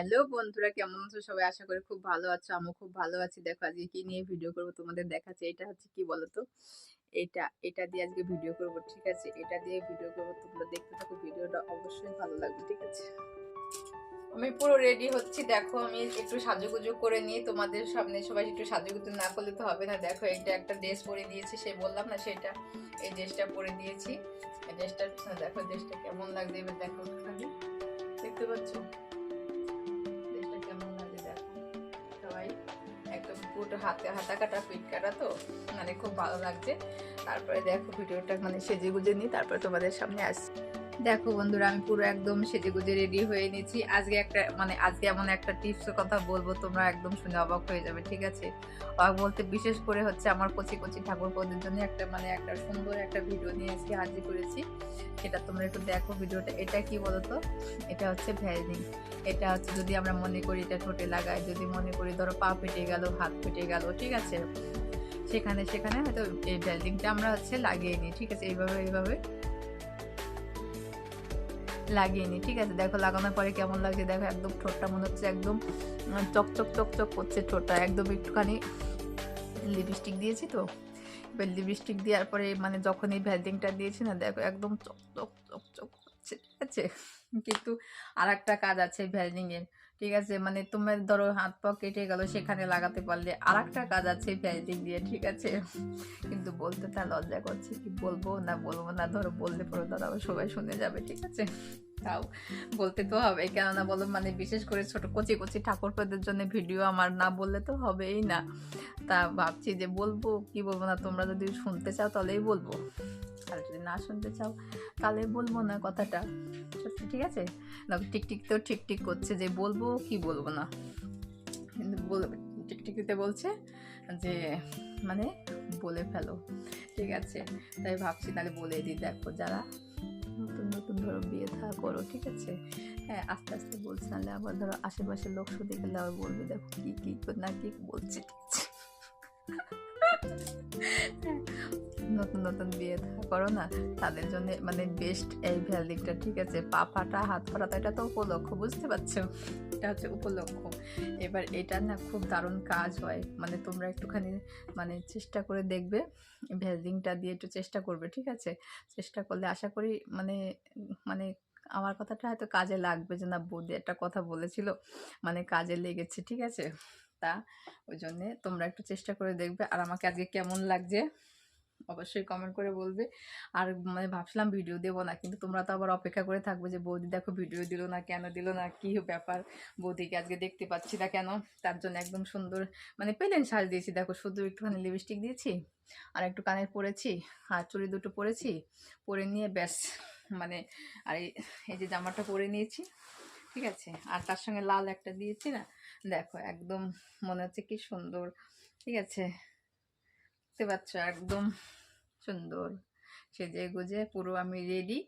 Hello বন্ধুরা, কেমন আছো সবাই? আশা করি খুব ভালো আছো আমি খুব ভালো আছি। দেখো আজকে কি নিয়ে ভিডিও করব তোমাদের দেখাচ্ছি। এটা হচ্ছে কি বলতো? এটা এটা দিয়ে আজকে ভিডিও করব, ঠিক আছে? এটা দিয়ে ভিডিও করব, তোমরা দেখতে থাকো, ভিডিওটা অবশ্যই ভালো লাগবে, ঠিক আছে? আমি পুরো রেডি হচ্ছি। দেখো, আমি একটু সাজুগুজু করে নিয়ে তোমাদের সামনে সবাই একটু সাজুগুজু না করলে তো হবে না। দেখো এটা একটা ড্রেস পরে দিয়েছি সে বললাম না, সেটা এই ড্রেসটা পরে দিয়েছি। এই ড্রেসটা দেখো ড্রেসটা কেমন লাগবে এবার দেখো খালি। দেখতে পাচ্ছ? পুরো হাতে হাতা কাটা পিট কাটা তো মানে খুব ভালো লাগছে। তারপরে দেখো, ভিডিওটা মানে সেজে গুজে নিই, তারপরে তোমাদের সামনে আসছি। দেখো বন্ধুরা, আমি পুরো একদম সেজে গুজে রেডি হয়ে নিয়েছি। আজকে একটা মানে আজকে এমন একটা টিপসের কথা বলব, তোমরা একদম শুনে অবাক হয়ে যাবে, ঠিক আছে? অবাক বলতে বিশেষ করে হচ্ছে আমার কচি কচি ঠাকুর পদের জন্য একটা মানে একটা সুন্দর একটা ভিডিও নিয়ে আজকে হাজির করেছি। সেটা তোমরা একটু দেখো ভিডিওটা। এটা কি বলতো? এটা হচ্ছে ভ্যালিং এটা হচ্ছে যদি আমরা মনে করি এটা ঠোঁটে লাগাই, যদি মনে করি ধরো পা ফেটে গেল, হাত ফেটে গেল, ঠিক আছে? সেখানে সেখানে হয়তো এই ভ্যালিংটা আমরা হচ্ছে লাগিয়ে নিই, ঠিক আছে? এইভাবে এইভাবে লাগিয়ে নিই ঠিক আছে? দেখো, লাগানোর পরে কেমন লাগছে? দেখো, একদম ঠোঁটটা মনে হচ্ছে একদম চকচক চকচক করছে ঠোঁটটা। একদম একটুখানি লিপস্টিক দিয়েছি তো? এবার লিপস্টিক দেওয়ার পরে মানে যখন এই ভ্যালডিংটা দিয়েছি না, দেখো, একদম চকচক চকচক করছে, ঠিক আছে? কিন্তু আর একটা কাজ আছে ভ্যালডিংয়ের ঠিক আছে? মানে তোমার ধরো হাত পা কেটে গেল সেখানে লাগাতে পারলে আর একটা কাজ আছে ভ্যালডিং দিয়ে ঠিক আছে? কিন্তু বলতে তার লজ্জা করছে কি বলব না বলব না ধরো বললে পরে ধরো সবাই শুনে যাবে ঠিক আছে? তাও বলতে তো হবে কেননা বলো মানে বিশেষ করে ছোট কচি কচি ঠাকুরপদের জন্য ভিডিও আমার না বললে তো হবেই না। তা ভাবছি যে বলব কি বলব না তোমরা যদি শুনতে চাও তাহলেই বলব। আর যদি না শুনতে চাও তাহলে বলব না কথাটা। সত্যি, ঠিক আছে? দেখো টিকটিক তো ঠিক ঠিক করছে যে বলব কি বলব না। কিন্তু টিকটিকিতে বলছে যে মানে বলে ফেলো। ঠিক আছে? তাই ভাবছি তাহলে বলে দিই। দেখো, যারা নতুন নতুন ধরো বিয়ে থা করো, ঠিক আছে? হ্যাঁ আস্তে আস্তে বলছি নাহলে আবার ধরো আশেপাশের লোক শুধু গেলে আবার বলবে, দেখো কি কি না কি বলছে, ঠিক আছে? নতুন নতুন বিয়ে করো না, তাদের জন্য মানে বেস্ট এই ভ্যালিকটা ঠিক আছে। পা ফাটা হাত ফাটা এটা তো উপলক্ষ, বুঝতে পারছ? এটা হচ্ছে উপলক্ষ। এবার এটা না খুব দারুণ কাজ হয়। মানে তোমরা একটুখানি মানে চেষ্টা করে দেখবে ভ্যালিংটা দিয়ে একটু চেষ্টা করবে, ঠিক আছে? চেষ্টা করলে আশা করি মানে মানে আমার কথাটা হয়তো কাজে লাগবে যে না, বৌদি একটা কথা বলেছিল মানে কাজে লেগেছে, ঠিক আছে? তা ওই জন্যে তোমরা একটু চেষ্টা করে দেখবে। আর আমাকে আজকে কেমন লাগছে? অবশ্যই কমেন্ট করে বলবে। আর মানে ভাবছিলাম ভিডিও দেবো না, কিন্তু তোমরা তো আবার অপেক্ষা করে থাকবে যে, বৌদি দেখো ভিডিও দিল না কেন? দিল না কী ব্যাপার? বৌদিকে আজকে দেখতে পাচ্ছি না কেন? তার জন্য একদম সুন্দর মানে পেলেন সাজ দিয়েছি। দেখো, শুধু একটুখানি লিপস্টিক দিয়েছি, আর একটু কানের পরেছি আর চুড়ি দুটো পরেছি, পরে নিয়ে ব্যাস মানে আর এই যে জামাটা পরে নিয়েছি, ঠিক আছে? আর তার সঙ্গে লাল একটা দিয়েছি না? দেখো, একদম মনে হচ্ছে কি সুন্দর, ঠিক আছে? দেখতে পাচ্ছ? একদম সুন্দর। সেজে গুজে পুরো আমি রেডি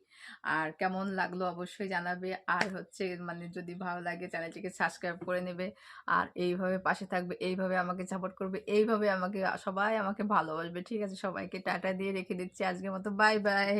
আর কেমন লাগল অবশ্যই জানাবে। আর হচ্ছে মানে যদি ভালো লাগে চ্যানেলটিকে সাবস্ক্রাইব করে নেবে। আর এইভাবে পাশে থাকবে, এইভাবে আমাকে সাপোর্ট করবে, এইভাবে আমাকে, সবাই আমাকে ভালোবাসবে। ঠিক আছে, সবাইকে টাটা দিয়ে রেখে দিচ্ছি আজকের মতো। Bye bye